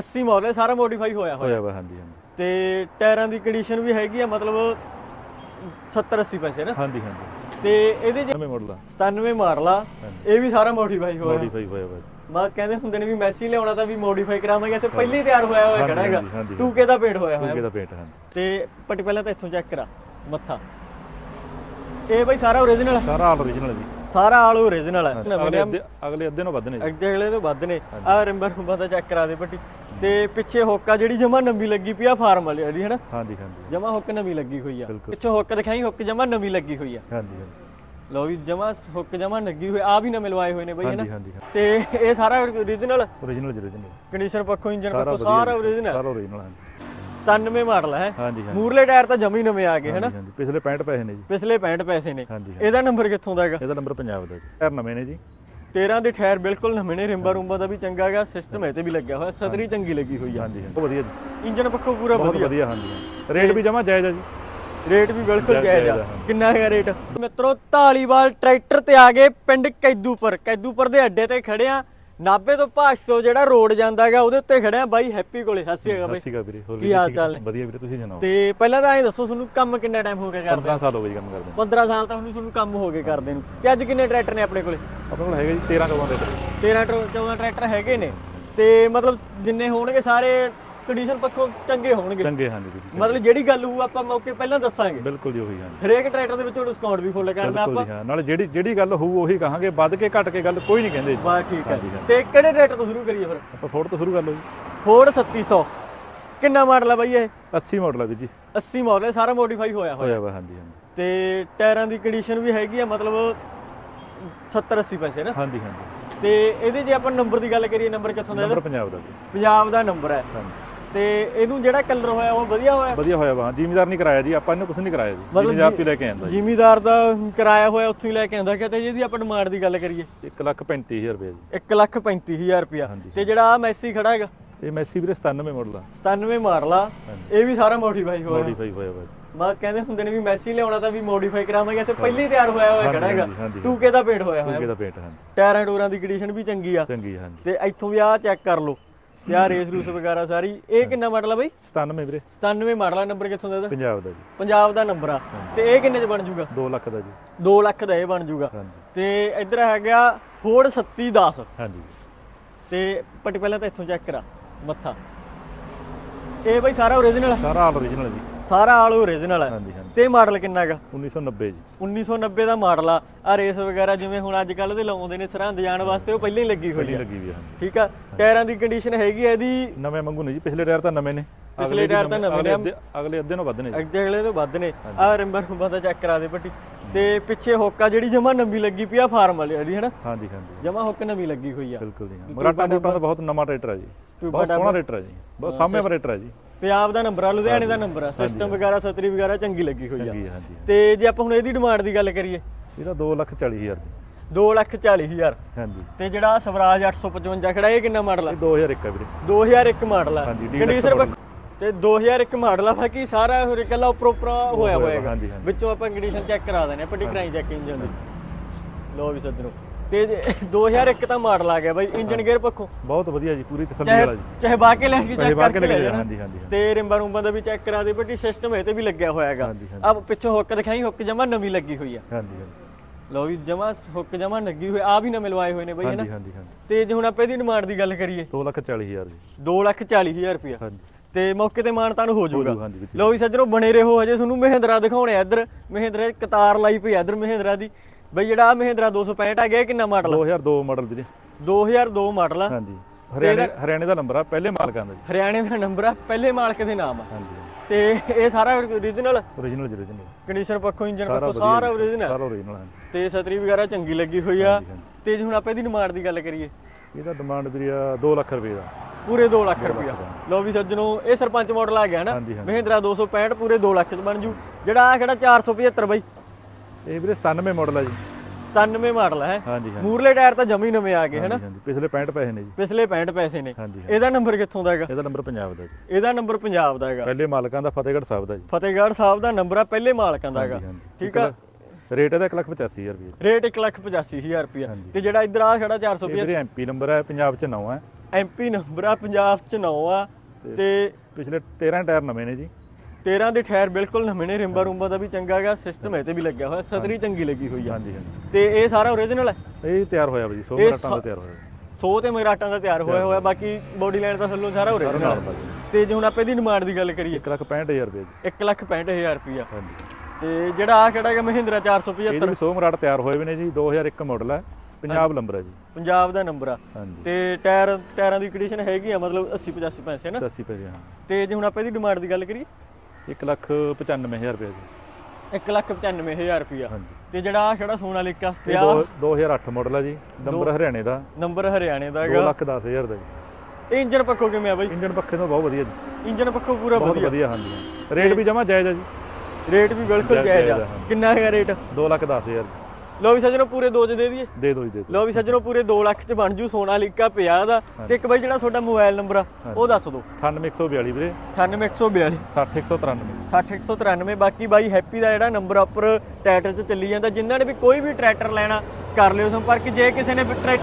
80 model ਸਾਰਾ modify ਹੋਇਆ ਹੋਇਆ। ਹੋਇਆ ਵਾ ਹਾਂਜੀ ਹਾਂਜੀ। ਤੇ ਟਾਇਰਾਂ ਦੀ ਕੰਡੀਸ਼ਨ ਵੀ ਹੈਗੀ ਆ ਮਤਲਬ 70 80 ਪੈਸੇ ਨਾ? ਹਾਂਜੀ ਹਾਂਜੀ। ਤੇ ਇਹਦੇ ਚ ਨਵੇਂ ਮਾਡਲ ਆ। 97 ਮਾਡਲ ਆ ਇਹ ਵੀ ਸਾਰਾ ਮੋਡੀਫਾਈ ਹੋਇਆ। ਮੋਡੀਫਾਈ ਹੋਇਆ ਵਾ। ਮਾ ਕਹਿੰਦੇ ਹੁੰਦੇ ਨੇ ਵੀ ਮੈਸੀ ਲਿਆਉਣਾ ਤਾਂ ਵੀ ਮੋਡੀਫਾਈ ਕਰਾਵਾਂਗੇ ਤੇ ਪਹਿਲੇ ਹੀ ਤਿਆਰ ਹੋਇਆ ਹੋਇਆ ਖੜਾ ਹੈਗਾ? ਹਾਂਜੀ, ਹਾਂਜੀ। 2K ਦਾ ਪੇਂਟ ਹੋਇਆ ਹੋਇਆ। ਟੂਕੇ ਦਾ ਪੇਂਟ ਹਾਂਜੀ। ਤੇ ਪੱਟੀ ਪਹਿਲਾਂ ਤਾਂ ਇੱਥੋਂ ਚੈੱਕ ਕਰਾ ਮੱਥਾ। ਇਹ ਬਈ ਸਾਰਾ ਓਰੀਜਨਲ ਹੈ ਸਾਰਾ ਆਲ origignal ਜੀ। ਸਾਰਾ ਆਲ ਓਰੀਜਨਲ ਹੈ ਅਗਲੇ ਅੱਧੇ ਅਗਲੇ ਅੱਧੇ ਨੂੰ ਵੱਧ ਨੇ ਜੀ। ਅੱਗੇ ਅਗਲੇ ਤੋਂ ਵੱਧ ਨੇ ਆ ਰਿੰਬਰ ਰੁੰਬਰ ਦਾ ਚੈੱਕ ਕਰਾ ਦੇ ਪੱਟੀ ਤੇ ਪਿੱਛੇ ਹੁੱਕ ਆ ਜਿਹੜੀ ਜਮਾ ਨਵੀਂ ਲੱਗੀ ਪਈ ਆ ਫਾਰਮ ਵਾਲੀ ਆ ਜੀ ਹਨਾ? ਹਾਂਜੀ ਹਾਂਜੀ। ਜਮਾ ਹੁੱਕ ਨਵੀਂ ਲੱਗੀ ਹੋਈ ਆ। ਬਿਲਕੁਲ। ਪਿੱਛੇ ਹੁੱਕ ਦਿਖਾਈ ਹੁੱਕ ਜਮਾ ਨਵੀਂ ਲੱਗੀ ਹੋਈ ਆ। ਹਾਂਜੀ ਹਾਂਜੀ। ਲਓ ਵੀ ਜਮਾ ਹੁੱਕ ਜਮਾ ਲੱਗੀ ਹੋਈ ਆ। ਵੀ ਨਵੇਂ ਲਵਾਏ ਹੋਏ ਨੇ ਬਈ ਹਨਾ? ਹਾਂਜੀ ਹਾਂਜੀ। ਤੇ ਇਹ ਸਾਰਾ ਓਰੀਜਨਲ origignal ਜੀ origignal ਕੰਡੀਸ਼ਨ ਪੱਖੋਂ ਇੰਜਨ ਸਾਰਾ ਪੱਖੋਂ ਸਾਰਾ ਜੀ, ਓਰੀਜਨਲ ਸਾਰਾ origignal ਹਾਂਜੀ। 97 ਮਾਡਲ ਹੈ। ਹਾਂਜੀ ਹਾਂਜੀ। ਮੂਰਲੇ ਟਾਇਰ ਤਾਂ ਜਮੀ ਨਵੇਂ ਆ ਗਏ ਹਨਾ ਹਾਂਜੀ, ਪਿਛਲੇ 65 ਪੈਸੇ ਨੇ ਜੀ। ਪਿਛਲੇ 65 ਪੈਸੇ ਨੇ। ਹਾਂਜੀ ਇਹਦਾ ਨੰਬਰ ਕਿੱਥੋਂ ਦਾ ਹੈਗਾ? ਇਹਦਾ ਨੰਬਰ ਪੰਜਾਬ ਦਾ ਜੀ। ਟਾਇਰ ਨਵੇਂ ਨੇ ਜੀ। 13 ਦੇ ਟਾਇਰ ਬਿਲਕੁਲ ਨਵੇਂ ਨੇ ਰਿੰਬਾ ਰੁੰਬਾ ਦਾ ਵੀ ਚੰਗਾ ਹੈਗਾ ਸਿਸਟਮ ਇਹ ਤੇ ਵੀ ਲੱਗਿਆ ਹੋਇਆ ਸਤਰੀ ਚੰਗੀ ਲੱਗੀ ਹੋਈ ਆ। ਹਾਂਜੀ ਹਾਂਜੀ। ਬਹੁਤ ਵਧੀਆ ਜੀ। ਇੰਜਨ ਪੱਖੋਂ ਪੂਰਾ ਬਹੁਤ ਵਧੀਆ। ਵਧੀਆ ਹਾਂਜੀ ਹਾਂਜੀ। ਰੇਟ ਵੀ ਜਮਾ ਜਾਇਜ਼ ਆ ਜੀ। ਰੇਟ ਵੀ ਬਿਲਕੁਲ ਜਾਇਜ਼ ਜਾਇਜ਼ ਆ। ਆ, ਹਾਂਜੀ। ਕਿੰਨਾ ਹੈਗਾ ਰੇਟ? ਮਿੱਤਰੋ ਢਾਲੀਵਾਲ ਟਰੈਕਟਰ ਤੇ ਆ ਗਏ ਪਿੰਡ ਕੈਦੂਪੁਰ। ਕੈਦੂਪੁਰ ਦੇ ਅੱਡੇ ਤੇ ਖੜੇ ਆ। ਨਾਬੇ ਤੋਂ ਭਾਸ਼ ਤੋਂ ਜਿਹੜਾ ਰੋਡ ਜਾਂਦਾ ਹੈਗਾ ਉਹਦੇ ਉੱਤੇ ਖੜੇ ਆ ਬਾਈ ਹੈਪੀ ਕੋਲੇ। ਸਤਿ ਸ਼੍ਰੀ ਅਕਾਲ ਬਾਈ। ਸਤਿ ਸ਼੍ਰੀ ਅਕਾਲ ਵੀਰੇ ਹੋਰ ਕੀ ਹਾਲ ਚਾਲ? ਵਧੀਆ ਵੀਰੇ ਤੁਸੀਂ ਸੁਣਾਓ? ਤੇ ਪਹਿਲਾਂ ਤਾਂ ਐਂ ਦੱਸੋ ਤੁਹਾਨੂੰ ਕੰਮ ਕਿੰਨਾ ਟਾਈਮ ਹੋ ਗਿਆ ਕਰਦੇ 15 ਸਾਲ ਹੋ ਗਏ ਕੰਮ ਕਰਦੇ 15 ਸਾਲ ਤਾਂ ਹੁਣ ਤੁਹਾਨੂੰ ਕੰਮ ਹੋ ਗਏ ਕਰਦੇ ਨੂੰ। ਤੇ ਅੱਜ ਕਿੰਨੇ ਟਰੈਕਟਰ ਨੇ ਆਪਣੇ ਕੋਲੇ? ਆਪਣੇ ਕੋਲ ਹੈਗਾ ਜੀ 13 14 ਦੇ ਕਰੀਬ। 13 ਟਰ- 14 ਟਰੈਕਟਰ ਹੈਗੇ ਨੇ। ਤੇ ਮਤਲਬ ਜਿੰਨੇ ਹੋਣਗੇ ਸਾਰੇ ਕੰਡੀਸ਼ਨ ਪੱਖੋਂ ਚੰਗੇ ਹੋਣਗੇ। ਚੰਗੇ ਹਾਂਜੀ ਵੀਰੇ ਮਤਲਬ ਜਿਹੜੀ ਗੱਲ ਹੋਊ ਆਪਾਂ ਮੌਕੇ ਪਹਿਲਾਂ ਦੱਸਾਂਗੇ। ਬਿਲਕੁਲ ਜੀ ਉਹੀ ਹਾਂਜੀ। ਹਰੇਕ ਟਰੈਕਟਰ ਦੇ ਵਿੱਚੋਂ ਡਿਸਕਾਊਂਟ ਵੀ ਫੁੱਲ ਕਰਨਾ ਬਿਲਕੁਲ ਆਪਾਂ। ਜੀ ਹਾਂ। ਨਾਲੇ ਜਿਹੜੀ ਜਿਹੜੀ ਗੱਲ ਹੋਊ ਉਹੀ ਕਹਾਂਗੇ। ਵੱਧ ਕੇ ਘਟ ਕੇ ਗੱਲ ਕੋਈ ਨਹੀਂ ਕਹਿੰਦੇ ਜੀ। ਬਸ ਠੀਕ ਹੈ। ਹਾਂਜੀ, ਹਾਂਜੀ। ਤੇ ਕਿਹੜੇ ਟਰੈਕਟਰ ਤੋਂ ਸ਼ੁਰੂ ਕਰੀਏ ਫਿਰ? ਆਪਾਂ ਫੋੜ ਤੋਂ ਸ਼ੁਰੂ ਕਰ ਲਓ ਜੀ। ਫੋਰਡ 3700 ਕਿੰਨਾ ਮਾਡਲ ਆ ਬਾਈ ਇਹ? 80 ਮਾਡਲ ਆ ਵੀਰ ਜੀ। 80 ਮਾਡਲ ਹੈ ਸਾਰਾ ਮੋਡੀਫਾਈ ਹੋਇਆ ਹੋਇਆ। ਹੋਇਆ ਵਾ ਹਾਂਜੀ ਹਾਂਜੀ। ਤੇ ਟਾਇਰਾਂ ਦੀ ਕੰਡੀਸ਼ਨ ਵੀ ਹੈਗੀ ਆ ਮਤਲਬ 70 80 ਪੈਸੇ ਨਾ? ਹਾਂਜੀ ਹਾਂਜੀ। ਤੇ ਇਹਦੇ ਜੇ ਆਪਾਂ ਨੰਬਰ ਦੀ ਗੱਲ ਕਰੀਏ ਨੰਬਰ ਕਿੱਥੋਂ ਦਾ ਇਹਦਾ? ਨੰਬਰ ਪੰਜਾਬ ਦਾ ਜੀ। ਪੰਜਾਬ ਦਾ ਨੰਬਰ ਹੈ ਹਾਂਜੀ। ਤੇ ਇਹਨੂੰ ਜਿਹੜਾ ਕਲਰ ਹੋਇਆ ਉਹ ਵਧੀਆ ਹੋਇਆ? ਵਧੀਆ ਹੋਇਆ ਵਾ ਹਾਂ ਜ਼ਿਮੀਦਾਰ ਨਹੀਂ ਕਰਾਇਆ ਜੀ ਆਪਾਂ ਇਹਨੂੰ ਕੁਝ ਨਹੀਂ ਕਰਾਇਆ ਜੀ ਜ਼ਿਮੀਦਾਰ ਹੀ ਲੈ ਕੇ ਆਂਦਾ ਜੀ। ਜ਼ਿਮੀਦਾਰ ਦਾ ਕਿਰਾਇਆ ਹੋਇਆ ਉੱਥੋਂ ਹੀ ਲੈ ਕੇ ਆਂਦਾ ਕਿਤੇ ਜਿਹਦੀ ਆਪਾਂ ਡਿਮਾਂਡ ਦੀ ਗੱਲ ਕਰੀਏ। 1 ਲੱਖ 35000 ਰੁਪਏ ਜੀ। 1 ਲੱਖ 35000 ਰੁਪਿਆ ਹਾਂਜੀ। ਤੇ ਜਿਹੜਾ ਆ ਮੈਸੀ ਖੜਾ ਹੈਗਾ? ਇਹ ਮੈਸੀ ਵੀਰੇ 97 ਮਾਡਲ ਆ। 97 ਮਾਡਲ ਆ। ਇਹ ਵੀ ਸਾਰਾ ਮੋਡੀਫਾਈ ਹੋਇਆ। ਮੋਡੀਫਾਈ ਹੋਇਆ ਵਾ ਜੀ। ਬਾ ਕਹਿੰਦੇ ਹੁੰਦੇ ਨੇ ਵੀ ਮੈਸੀ ਲਿਆਉਣਾ ਤਾਂ ਵੀ ਮੋਡੀਫਾਈ ਕਰਾਵਾਂਗੇ ਤੇ ਪਹਿਲੇ ਹੀ ਤਿਆਰ ਹੋਇਆ ਹੋਇਆ ਖੜਾ ਹੈਗਾ। ਹਾਂਜੀ, ਹਾਂਜੀ। 2K ਦਾ ਪੇਂਟ ਹੋਇਆ ਹੋਇਆ। ਟੂਕੇ ਦਾ ਪੇਂਟ ਹਾਂਜੀ। ਟਾਇਰਾਂ ਟੂਰਾਂ ਦੀ ਕੰਡੀਸ਼ਨ ਵੀ ਚੰਗੀ ਆ। ਚੰਗੀ ਹਾਂਜੀ। ਤੇ ਇੱਥੋਂ ਵੀ ਆ ਚੈੱਕ ਕਰ ਲਓ। ਤੇ ਆ ਰੇਸ ਰੂਸ ਵਗੈਰਾ ਸਾਰੀ। ਇਹ ਕਿੰਨਾ ਮਾਡਲ ਆ ਬਈ? 97 ਵੀਰੇ। 97 ਮਾਡਲ ਆ ਨੰਬਰ ਕਿੱਥੋਂ ਦਾ ਇਹਦਾ? ਪੰਜਾਬ ਦਾ ਜੀ। ਪੰਜਾਬ ਦਾ ਨੰਬਰ ਆ। ਤੇ ਇਹ ਕਿੰਨੇ ਚ ਬਣ ਜੂਗਾ? 2 ਲੱਖ ਦਾ ਜੀ। 2 ਲੱਖ ਦਾ ਇਹ ਬਣ ਜੂਗਾ। ਤੇ ਇੱਧਰ ਹੈਗਾ ਫੋਰਡ 3710 ਹਾਂਜੀ। ਤੇ ਪੱਟੀ ਪਹਿਲਾਂ ਤਾਂ ਇੱਥੋਂ ਚੈੱਕ ਕਰਾ। ਮੱਥਾ। ਇਹ ਬਈ ਸਾਰਾ ਓਰੀਜਨਲ ਸਾਰਾ ਆਲ origignal ਜੀ। ਸਾਰਾ ਆਲ ਓਰੀਜਨਲ ਹੈ ਹਾਂਜੀ ਹਾਂਜੀ। ਤੇ ਮਾਡਲ ਕਿੰਨਾ ਹੈਗਾ 1990 ਜੀ। 1990 ਦਾ ਮਾਡਲ ਆ। ਆ ਰੇਸ ਵਗੈਰਾ ਜਿਵੇਂ ਹੁਣ ਅੱਜ ਕੱਲ ਦੇ ਲਾਉਂਦੇ ਨੇ ਸਰਹੰਦ ਜਾਣ ਵਾਸਤੇ ਉਹ ਪਹਿਲਾਂ ਹੀ ਲੱਗੀ ਹੋਈ ਪਹਿਲੀ ਆ ਲੱਗੀ ਵੀ ਆ ਹਾਂਜੀ। ਠੀਕ ਆ? ਟਾਇਰਾਂ ਦੀ ਕੰਡੀਸ਼ਨ ਹੈਗੀ ਆ ਇਹਦੀ? ਨਵੇਂ ਮੰਗੂ ਨੇ ਜੀ ਪਿਛਲੇ ਟਾਇਰ ਤਾਂ ਨਵੇਂ ਨੇ। ਪਿਛਲੇ ਟਾਇਰ ਤਾਂ ਨਵੇਂ ਨੇ। ਅਗਲੇ ਅੱਧੇ- ਅਗਲੇ ਅੱਧੇ ਨੂੰ ਵੱਧ ਨੇ ਜੀ। ਅੱਗੇ ਅਗਲੇ ਤੋਂ ਵੱਧ ਨੇ ਆ ਰਿੰਬਰ ਰੁੰਬਰ ਦਾ ਚੈੱਕ ਕਰਾ ਦੇ ਪੱਟੀ ਤੇ ਪਿੱਛੇ ਹੁੱਕ ਆ ਜਿਹੜੀ ਜਮਾ ਨਵੀਂ ਲੱਗੀ ਪਈ ਆ ਫਾਰਮ ਵਾਲੀ ਦੀ ਹਨਾ? ਹਾਂਜੀ ਹਾਂਜੀ। ਜਮਾ ਹੁੱਕ ਨਵੀਂ ਲੱਗੀ ਹੋਈ ਆ। ਬਿਲਕੁਲ ਜੀ ਹਾਂ। ਮਰਾਠਾ ਮੋਟਾ ਦਾ ਬਹੁਤ ਨਵਾਂ ਟਰੈਕਟਰ ਹੈ ਜੀ। ਬਹੁਤ ਸੋਹਣਾ ਟਰੈਕਟਰ ਹੈ ਜੀ। ਬਹੁਤ ਸਾਹਮਣੇ ਵਾਲਾ ਟਰੈਕਟਰ ਹੈ ਜੀ। ਪੰਜਾਬ ਦਾ ਨੰਬਰ ਆ ਲੁਧਿਆਣੇ ਦਾ ਨੰਬਰ ਆ ਸਿਸਟਮ ਵਗੈਰਾ ਸਤਰੀ ਵਗੈਰਾ ਚੰਗੀ ਲੱਗੀ ਹੋਈ ਆ। ਹਾਂਜੀ। ਤੇ ਜੇ ਆਪਾਂ ਹੁਣ ਇਹਦੀ ਡਿਮਾਂਡ ਦੀ ਗੱਲ ਕਰੀਏ। ਇਹਦਾ 2 ਲੱਖ 40 ਹਜ਼ਾਰ ਜੀ। 2 ਲੱਖ 40 ਹਜ਼ਾਰ। ਹਾਂਜੀ। ਤੇ ਜਿਹੜਾ ਸਵਰਾਜ 855 ਖੜਾ ਇਹ ਕਿੰਨਾ ਮਾਡਲ ਆ? ਇਹ 2001 ਹੈ ਵੀਰੇ। 2001 ਮਾਡਲ ਆ। ਹਾਂਜੀ, ਕੰਡੀਸ਼ਨ model। ਤੇ 2001 ਮਾਡਲ ਆ ਬਾਕੀ ਸਾਰਾ ਹੋਰ ਇਕੱਲਾ ਉੱਪਰ ਉੱਪਰ ਹੋਇਆ ਹੋਏਗਾ। ਹਾਂਜੀ, ਹਾਂਜੀ। ਵਿੱਚੋਂ ਆਪਾਂ ਕੰਡੀਸ਼ਨ ਚੈੱਕ ਕਰਾ ਦਿੰਦੇ ਆ ਪੱਟੀ ਕਰਾਈ ਚੈੱਕ ਇੰਜਨ ਦੀ ਲੋ ਵੀ ਸੱਜਣੋ ਤੇ ਜੇ 2001 ਤਾਂ ਮਾਡਲ ਆ ਗਿਆ ਬਾਈ ਇੰਜਨ ਗੇਅਰ ਪੱਖੋਂ। ਬਹੁਤ ਵਧੀਆ ਜੀ ਪੂਰੀ ਤਸੱਲੀ ਚਾਹੇ ਵਾਲਾ ਜੀ। ਚਾਹੇ ਬਾਹ ਕੇ ਲੈ ਕੇ ਚਾਹੇ ਚੈੱਕ ਕੇ ਕਰਕੇ ਲੈ ਲੈ ਕੇ ਜਾਣਾ। ਹਾਂਜੀ ਹਾਂਜੀ ਹਾਂਜੀ। ਤੇ ਰਿੰਬਾ ਰੁੰਬਾ ਦਾ ਵੀ ਚੈੱਕ ਕਰਾ ਦੇ ਪੱਟੀ ਸਿਸਟਮ ਇਹ ਤੇ ਵੀ ਲੱਗਿਆ ਹੋਇਆ ਹੈਗਾ ਹਾਂਜੀ, ਹਾਂਜੀ। ਆ ਪਿੱਛੋਂ ਹੁੱਕ ਦਿਖਾਈ ਹੁੱਕ ਜਮਾ ਨਵੀਂ ਲੱਗੀ ਹੋਈ ਆ। ਹਾਂਜੀ ਹਾਂਜੀ। ਲੋ ਵੀ ਜਮਾ ਹੁੱਕ ਜਮਾ ਲੱਗੀ ਹੋਈ ਆ ਵੀ ਨਵੇਂ ਲਵਾਏ ਹੋਏ ਨੇ ਬਾਈ ਹਨਾ ਹਾਂਜੀ ਹਾਂਜੀ ਤੇ ਜੇ ਹੁਣ ਆਪਾਂ ਇਹਦੀ ਡਿਮਾਂਡ ਦੀ ਗੱਲ ਕਰੀਏ। 2 ਲੱਖ 40 ਹਜ਼ਾਰ ਜੀ। 2 ਲੱਖ 40 ਹਜ਼ਾਰ ਰੁਪਇਆ। ਹਾਂਜੀ। ਤੇ ਮੌਕੇ ਤੇ ਮਾਨਤਾਨ ਹੋ ਜਾਊਗਾ। ਹਾਂਜੀ ਵਿੱਚ ਲੋ ਵੀ ਸੱਜਣੋ ਬਣੇ ਰਹੋ ਹਜੇ ਤੁਹਾਨੂੰ ਮਹਿੰਦਰਾ ਦਿਖਾਉਣੇ ਆ ਇੱਧਰ। ਮਹਿੰਦਰਾ ਕਤਾਰ ਲਾਈ ਪਈ ਆ ਇੱਧਰ ਮਹਿੰਦਰਾ ਦੀ। ਬਈ ਜਿਹੜਾ ਆਹ ਮਹਿੰਦਰਾ 265 ਆ ਗਿਆ ਇਹ ਕਿੰਨਾ ਮਾਡਲ 2002 ਮਾਡਲ ਵੀਰੇ। 2002 ਮਾਡਲ ਆ। ਹਾਂਜੀ। ਹਰਿਆਣੇ ਹਰਿਆਣੇ ਦਾ ਨੰਬਰ ਆ ਪਹਿਲੇ ਮਾਲਕਾਂ ਦਾ ਜੀ। ਹਰਿਆਣੇ ਦਾ ਨੰਬਰ ਆ ਪਹਿਲੇ ਮਾਲਕ ਦੇ ਨਾਮ ਆ। ਹਾਂਜੀ। ਤੇ ਇਹ ਸਾਰਾ ਓਰੀਜਨਲ origignal ਜੀ origignal ਕੰਡੀਸ਼ਨ ਪੱਖੋਂ ਇੰਜਨ ਪੱਖੋਂ ਸਾਰਾ ਓਰੀਜਨਲ ਸਾਰਾ origignal ਹਾਂਜੀ। ਤੇ ਸਤਰੀ ਵਗੈਰਾ ਚੰਗੀ ਲੱਗੀ ਹੋਈ ਆ। ਤੇ ਜੇ ਹੁਣ ਆਪਾਂ ਇਹਦੀ ਡਿਮਾਂਡ ਦੀ ਗੱਲ ਕਰੀਏ। ਇਹਦਾ ਡਿਮਾਂਡ ਵੀਰੇ ਆ 2 ਲੱਖ ਰੁਪਏ ਦਾ। ਪੂਰੇ 2 ਲੱਖ ਰੁਪਇਆ। ਲੋ ਵੀ ਸੱਜਣੋ ਇਹ ਸਰਪੰਚ ਮਾਡਲ ਆ ਗਿਆ ਨਾ। ਮਹਿੰਦਰਾ 265 ਪੂਰੇ 2 ਲੱਖ ਚ ਬਣ ਜੂ। ਜਿਹੜਾ ਆ ਕਿਹੜਾ 475 ਬਾਈ। ਇਹ ਵੀਰੇ 97 ਮਾਡਲ ਆ ਜੀ। 97 ਮਾਡਲ ਹੈ। ਮੂਰਲੇ ਟਾਇਰ ਤਾਂ ਜਮੀ ਨਵੇਂ ਆ ਗਏ ਹਨਾ? ਪਿਛਲੇ 65 ਪੈਸੇ ਨੇ ਜੀ। ਪਿਛਲੇ 65 ਪੈਸੇ ਨੇ। ਇਹਦਾ ਨੰਬਰ ਕਿੱਥੋਂ ਦਾ ਹੈਗਾ? ਇਹਦਾ ਨੰਬਰ ਪੰਜਾਬ ਦਾ ਜੀ। ਇਹਦਾ ਨੰਬਰ ਪੰਜਾਬ ਦਾ ਹੈਗਾ। ਪਹਿਲੇ ਮਾਲਕਾਂ ਦਾ ਫਤਿਹਗੜ੍ਹ ਸਾਹਿਬ ਦਾ ਜੀ। ਫਤਿਹਗੜ੍ਹ ਸਾਹਿਬ ਦਾ ਨੰਬਰ ਆ ਪਹਿਲੇ ਮਾਲਕਾਂ ਦਾ ਹੈਗਾ। ਠੀਕ ਆ? ਰੇਟ ਇਹਦਾ 185000 ਰੁਪਏ ਰੇਟ 185000 ਰੁਪਿਆ ਹਾਂਜੀ। ਤੇ ਜਿਹੜਾ ਇਧਰ ਆ ਖੜਾ 450 ਇਹ ਵੀਰੇ ਐਮਪੀ ਨੰਬਰ ਹੈ ਪੰਜਾਬ ਚ 9 ਹੈ ਐਮਪੀ ਨੰਬਰ ਆ ਪੰਜਾਬ ਚ 9 ਆ। ਤੇ ਪਿਛਲੇ 13 ਟਾਇਰ ਨਵੇਂ ਨੇ ਜੀ। 13 ਦੇ ਟਾਇਰ ਬਿਲਕੁਲ ਨਵੇਂ ਨੇ ਰਿੰਬਾ ਰੂੰਬਾ ਦਾ ਵੀ ਚੰਗਾ ਹੈਗਾ ਸਿਸਟਮ ਇਹ ਤੇ ਵੀ ਲੱਗਿਆ ਹੋਇਆ ਸਤਰੀ ਚੰਗੀ ਲੱਗੀ ਹੋਈ ਆ। ਹਾਂਜੀ ਹਾਂਜੀ। ਤੇ ਇਹ ਸਾਰਾ ਓਰੀਜਨਲ ਹੈ? ਇਹ ਤਿਆਰ ਹੋਇਆ ਵਾ ਜੀ 100 ਇਹ ਮਿੰਟਾਂ ਦਾ ਸਾ- ਤਿਆਰ ਹੋਇਆ 100 ਤੇ ਮਗਰਾਟਾਂ ਦਾ ਤਿਆਰ ਹੋਇਆ ਹੋਇਆ ਬਾਕੀ ਬੋਡੀ ਲਾਈਨ ਦਾ ਥੱਲੋਂ ਸਾਰਾ ਓਰੀਜਨਲ ਤੇ ਜੇ ਹੁਣ ਆਪਾਂ ਇਹਦੀ ਡਿਮਾਂਡ ਦੀ ਗੱਲ ਕਰੀਏ। 165000 ਰੁਪਏ ਜੀ। 165000 ਰੁਪਿਆ ਹਾਂਜੀ। ਤੇ ਜਿਹੜਾ ਆ ਕਿਹੜਾ ਹੈਗਾ ਮਹਿੰਦਰਾ 475 ਇਹਦੇ ਵੀ 100 ਮਰਾਟ ਤਿਆਰ ਹੋਏ ਵੀ ਨੇ ਜੀ 2001 ਮਾਡਲ ਹੈ। ਪੰਜਾਬ ਨੰਬਰ ਹੈ ਜੀ। ਪੰਜਾਬ ਦਾ ਨੰਬਰ ਆ। ਹਾਂਜੀ। ਤੇ ਟਾਇਰ ਟਾਇਰਾਂ ਦੀ ਕੰਡੀਸ਼ਨ ਹੈਗੀ ਆ ਮਤਲਬ 80 85 ਪੈਸੇ ਨਾ? 80 ਪੈਸੇ ਹਾਂ। ਤੇ ਜੇ ਹੁਣ ਆਪਾਂ ਇਹਦੀ ਡਿਮਾਂਡ ਦੀ ਗੱਲ ਕਰੀਏ? 195000 ਰੁਪਏ ਜੀ। 195000 ਰੁਪਿਆ ਹਾਂਜੀ। ਤੇ ਜਿਹੜਾ ਆ ਕਿਹੜਾ ਸੋਨਾਲੀਕਾ ਇਹ 50 ਦੋ- 2008 ਮਾਡਲ ਹੈ ਜੀ। ਨੰਬਰ ਹਰਿਆਣੇ ਦਾ। ਨੰਬਰ ਹਰਿਆਣੇ ਦਾ 2 ਹੈਗਾ ਲੱਖ 10000 ਦਾ ਜੀ। ਇਹ ਇੰਜਨ ਪੱਖੋਂ ਕਿਵੇਂ ਆ ਬਾਈ? ਇੰਜਨ ਪੱਖੇ ਤੋਂ ਬਹੁਤ ਵਧੀਆ ਜੀ। ਇੰਜਨ ਪੱਖੋਂ ਪੂਰਾ ਬਹੁਤ ਵਧੀਆ। ਵਧੀਆ ਹਾਂਜੀ ਰੇਟ ਵੀ ਜਮਾ ਜਾਇਜ਼ ਹੈ ਜੀ। ਰੇਟ ਵੀ ਬਿਲਕੁਲ ਜਾਇਜ਼ ਆ। ਕਿੰਨਾ ਹੈਗਾ ਰੇਟ? 2 ਲੱਖ 10000 ਲੋ ਵੀ ਸੱਜਣੋ ਪੂਰੇ ਦੋ ਚ ਦੇ ਦਈਏ। ਦੇ ਦੋ ਜੀ ਦੇ ਦੋ। ਲੋ ਵੀ ਸੱਜਣੋ ਪੂਰੇ 2 ਲੱਖ ਚ ਬਣ ਜੂ ਸੋਨਾਲੀਕਾ 50 ਦਾ। ਤੇ ਇੱਕ ਬਾਈ ਜਿਹੜਾ ਤੁਹਾਡਾ ਮੋਬਾਈਲ ਨੰਬਰ ਆ ਉਹ ਦੱਸ ਦਿਓ। 98142 ਵੀਰੇ। 98142 60193 60193 ਬਾਕੀ ਬਾਈ ਹੈਪੀ ਦਾ ਜਿਹੜਾ ਨੰਬਰ ਉੱਪਰ ਟਾਈਟਲ 'ਚ ਚੱਲੀ ਜਾਂਦਾ। ਜਿਨ੍ਹਾਂ ਨੇ ਵੀ ਕੋਈ ਵੀ ਟਰੈਕਟਰ ਲੈਣਾ ਕਰ ਲਿਓ ਸੰਪਰਕ। ਜੇ ਕਿਸੇ ਨੇ ਵੀ ਟਰੈਕਟਰ